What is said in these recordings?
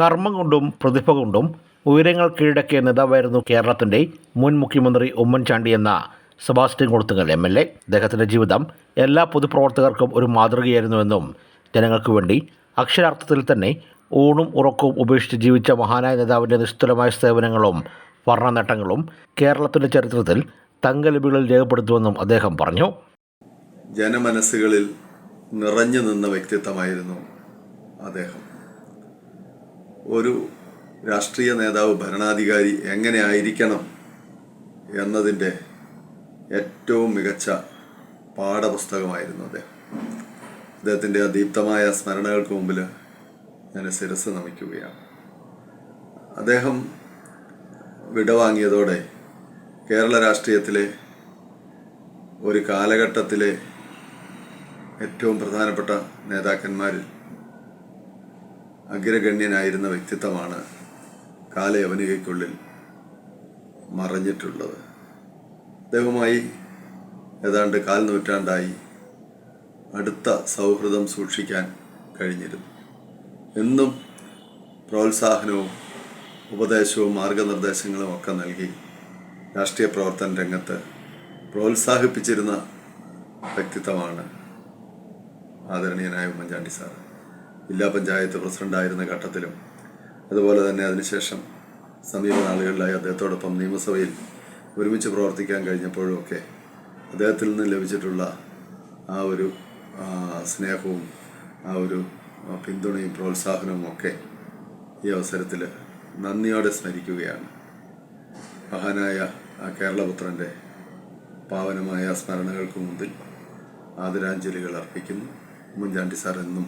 കർമ്മം കൊണ്ടും പ്രതിഭ കൊണ്ടും ഉയരങ്ങൾ കീഴടക്കിയ നേതാവായിരുന്നു കേരളത്തിന്റെ മുൻ മുഖ്യമന്ത്രി ഉമ്മൻചാണ്ടി എന്ന Sebastian Kulathunkal M L A. അദ്ദേഹത്തിന്റെ ജീവിതം എല്ലാ പൊതുപ്രവർത്തകർക്കും ഒരു മാതൃകയായിരുന്നുവെന്നും ജനങ്ങൾക്ക് വേണ്ടി അക്ഷരാർത്ഥത്തിൽ തന്നെ ഊണും ഉറക്കവും ഉപേക്ഷിച്ച് ജീവിച്ച മഹാനായ നേതാവിന്റെ നിസ്തുലമായ സേവനങ്ങളും വർണ നേട്ടങ്ങളും കേരളത്തിന്റെ ചരിത്രത്തിൽ തങ്കലിപികളിൽ രേഖപ്പെടുത്തുമെന്നും അദ്ദേഹം പറഞ്ഞു. ജനമനസ്സുകളിൽ നിറഞ്ഞു നിന്ന വ്യക്തിത്വമായിരുന്നു അദ്ദേഹം. ഒരു രാഷ്ട്രീയ നേതാവ് ഭരണാധികാരി എങ്ങനെ ആയിരിക്കണം എന്നതിന്റെ ഏറ്റവും മികച്ച പാഠപുസ്തകമായിരുന്നു അദ്ദേഹം. അദ്ദേഹത്തിന്റെ ദീപ്തമായ സ്മരണകൾക്ക് മുമ്പിൽ ഞാൻ ശിരസ് നമിക്കുകയാണ്. അദ്ദേഹം വിടവാങ്ങിയതോടെ കേരള രാഷ്ട്രീയത്തിലെ ഒരു കാലഘട്ടത്തിലെ ഏറ്റവും പ്രധാനപ്പെട്ട നേതാക്കന്മാരിൽ അഗ്രഗണ്യനായിരുന്ന വ്യക്തിത്വമാണ് കാലയവനികയ്ക്കുള്ളിൽ മറഞ്ഞിട്ടുള്ളത്. അദ്ദേഹവുമായി ഏതാണ്ട് കാൽ നൂറ്റാണ്ടായി അടുത്ത സൗഹൃദം സൂക്ഷിക്കാൻ കഴിഞ്ഞിരുന്നു. എന്നും പ്രോത്സാഹനവും ഉപദേശവും മാർഗനിർദ്ദേശങ്ങളും ഒക്കെ നൽകി രാഷ്ട്രീയ പ്രവർത്തന രംഗത്ത് പ്രോത്സാഹിപ്പിച്ചിരുന്ന വ്യക്തിത്വമാണ് ആദരണീയനായ ഉമ്മൻചാണ്ടി സാർ ജില്ലാ പഞ്ചായത്ത് പ്രസിഡന്റായിരുന്ന ഘട്ടത്തിലും. അതുപോലെ തന്നെ അതിനുശേഷം സമീപ നാളുകളിലായി അദ്ദേഹത്തോടൊപ്പം നിയമസഭയിൽ ഒരുമിച്ച് പ്രവർത്തിക്കാൻ കഴിഞ്ഞപ്പോഴും ഒക്കെ അദ്ദേഹത്തിൽ നിന്ന് ലഭിച്ചിട്ടുള്ള ആ ഒരു സ്നേഹവും ആ ഒരു പിന്തുണയും പ്രോത്സാഹനവും ഒക്കെ ഈ അവസരത്തിൽ നന്ദിയോടെ സ്മരിക്കുകയാണ്. മഹാനായ കേരളപുത്രന്റെ പാവനമായ സ്മരണകൾക്ക് മുമ്പിൽ ആദരാഞ്ജലികൾ അർപ്പിക്കുന്നു. ഉമ്മൻചാണ്ടി സാർ എന്നും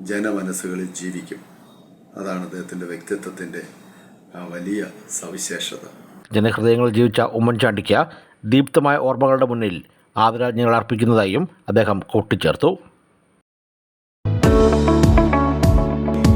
ജനമനസ്സുകളിൽ ജീവിക്കും. അതാണ് അദ്ദേഹത്തിന്റെ വ്യക്തിത്വത്തിന്റെ വലിയ സവിശേഷത. ജനഹൃദയങ്ങളിൽ ജീവിച്ച ഉമ്മൻചാണ്ടിക്ക് ദീപ്തമായ ഓർമ്മകളുടെ മുന്നിൽ ആദരാജ്ഞങ്ങൾ അർപ്പിക്കുന്നതായും അദ്ദേഹം കൂട്ടിച്ചേർത്തു.